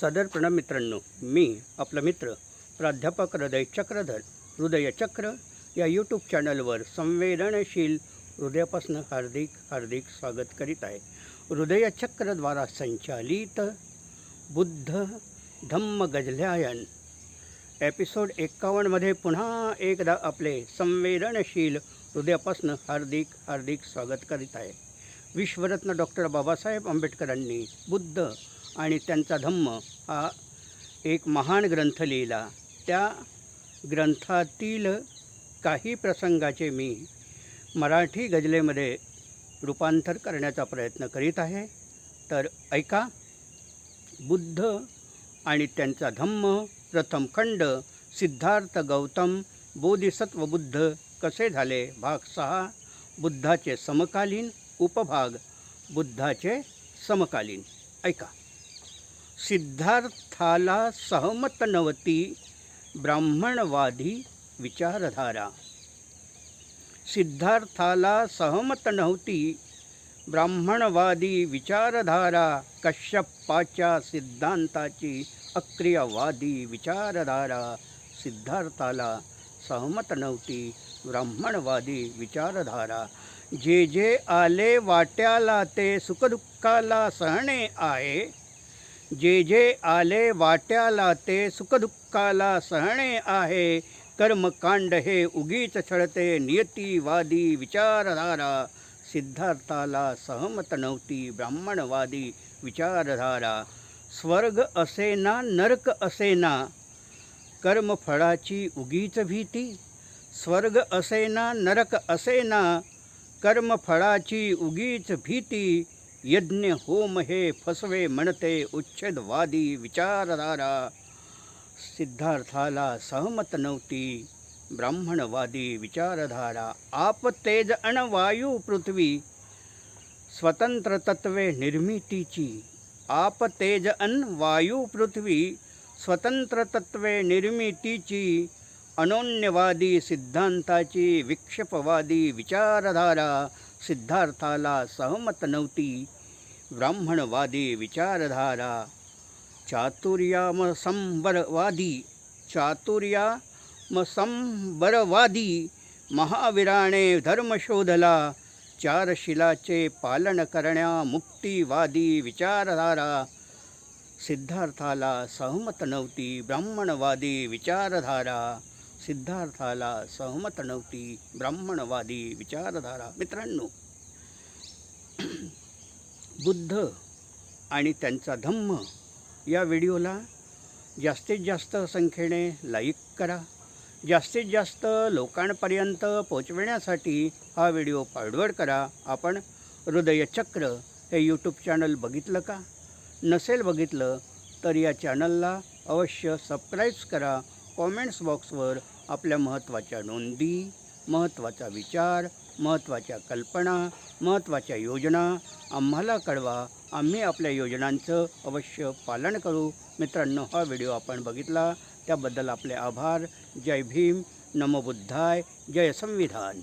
सदर प्रणाम मित्रांनो मी आपला मित्र प्राध्यापक हृदय चक्रधर हृदयचक्र या यूट्यूब चॅनलवर संवेदनशील हृदयापासून हार्दिक हार्दिक स्वागत करीत आहे. हृदयचक्रद्वारा संचालित बुद्ध धम्म गजल्यायन. एपिसोड एक्कावन्नमध्ये पुन्हा एकदा आपले संवेदनशील हृदयापासून हार्दिक हार्दिक स्वागत करीत आहे. विश्वरत्न डॉक्टर बाबासाहेब आंबेडकरांनी बुद्ध आणि त्यांचा धम्म हा एक महान ग्रंथ लिहिला. त्या ग्रंथातील काही प्रसंगाचे मी मराठी गजलेमध्ये रूपांतर करण्याचा प्रयत्न करीत आहे. तर ऐका. बुद्ध आणि त्यांचा धम्म प्रथम खंड सिद्धार्थ गौतम बोधिसत्व बुद्ध कसे झाले? भाग सहा. बुद्धाचे समकालीन उपभाग बुद्धाचे समकालीन. ऐका. सिद्धार्थाला सहमत नवती ब्राह्मणवादी विचारधारा. सिद्धार्थाला सहमत नव्हती. ब्राह्मणवादी विचारधारा कश्यपाच्या सिद्धांताची अक्रियवादी विचारधारा सिद्धार्थाला सहमत नव्हती. ब्राह्मणवादी विचारधारा. जे जे आले वाट्याला ते सुखदुःखाला सहणे आहे. जे जे आले वाट्याला ते सुखदुःखाला सहणे आहे. कर्मकांड हे उगीच छळते नियतीवादी विचारधारा सिद्धार्थाला सहमत नव्हती ब्राह्मणवादी विचारधारा. स्वर्ग असेना नरक असेना कर्मफळाची उगीच भीती. स्वर्ग असेना नरक असेना कर्मफळाची उगीच भीती. यज्ञ होम हे फसवे म्हणते उच्छेदवादी विचारधारा। सिद्धार्थाला सहमत नव्हती ब्राह्मणवादी विचारधारा आप तेज अण वायू पृथ्वी। स्वतंत्र तत्वे निर्मितीची आप तेज अन वायू पृथ्वी। स्वतंत्र तत्वे निर्मितीची अनोन्यवादी सिद्धांताची विक्षेपवादी विचारधारा। सिद्धार्थाला सहमत नव्हती. ब्राह्मणवादी विचारधारा चातुर्यामसंबरवादी चातुर्यामसंबरवादी महावीराने धर्म शोधला चारशिलाचे पालन करण्या मुक्तिवादी विचारधारा. सिद्धार्थाला सहमत नव्हती ब्राह्मणवादी विचारधारा. सिद्धार्थाला सहमत नव्हती. ब्राह्मणवादी विचारधारा मित्रांनो. बुद्ध आणि त्यांचा धम्म या व्हिडिओला जास्तीत जास्त संख्येने लाईक करा. जास्तीत जास्त लोकांपर्यंत पोचविण्यासाठी हा व्हिडिओ फॉरवर्ड करा. आपण हृदयचक्र हे यूट्यूब चॅनल बघितलं का? नसेल बघितलं तर या चॅनलला अवश्य सबस्क्राईब्स करा. कॉमेंट्स बॉक्सवर आपल्या महत्त्वाच्या नोंदी महत्त्वाचा विचार महत्त्वाच्या कल्पना महत्त्वाच्या योजना आम्हाला कळवा. आम्ही आपल्या योजनांचं अवश्य पालन करू. मित्रांनो हा व्हिडिओ आपण बघितला. त्याबद्दल आपले आभार. जय भीम. नमो बुद्धाय. जय संविधान.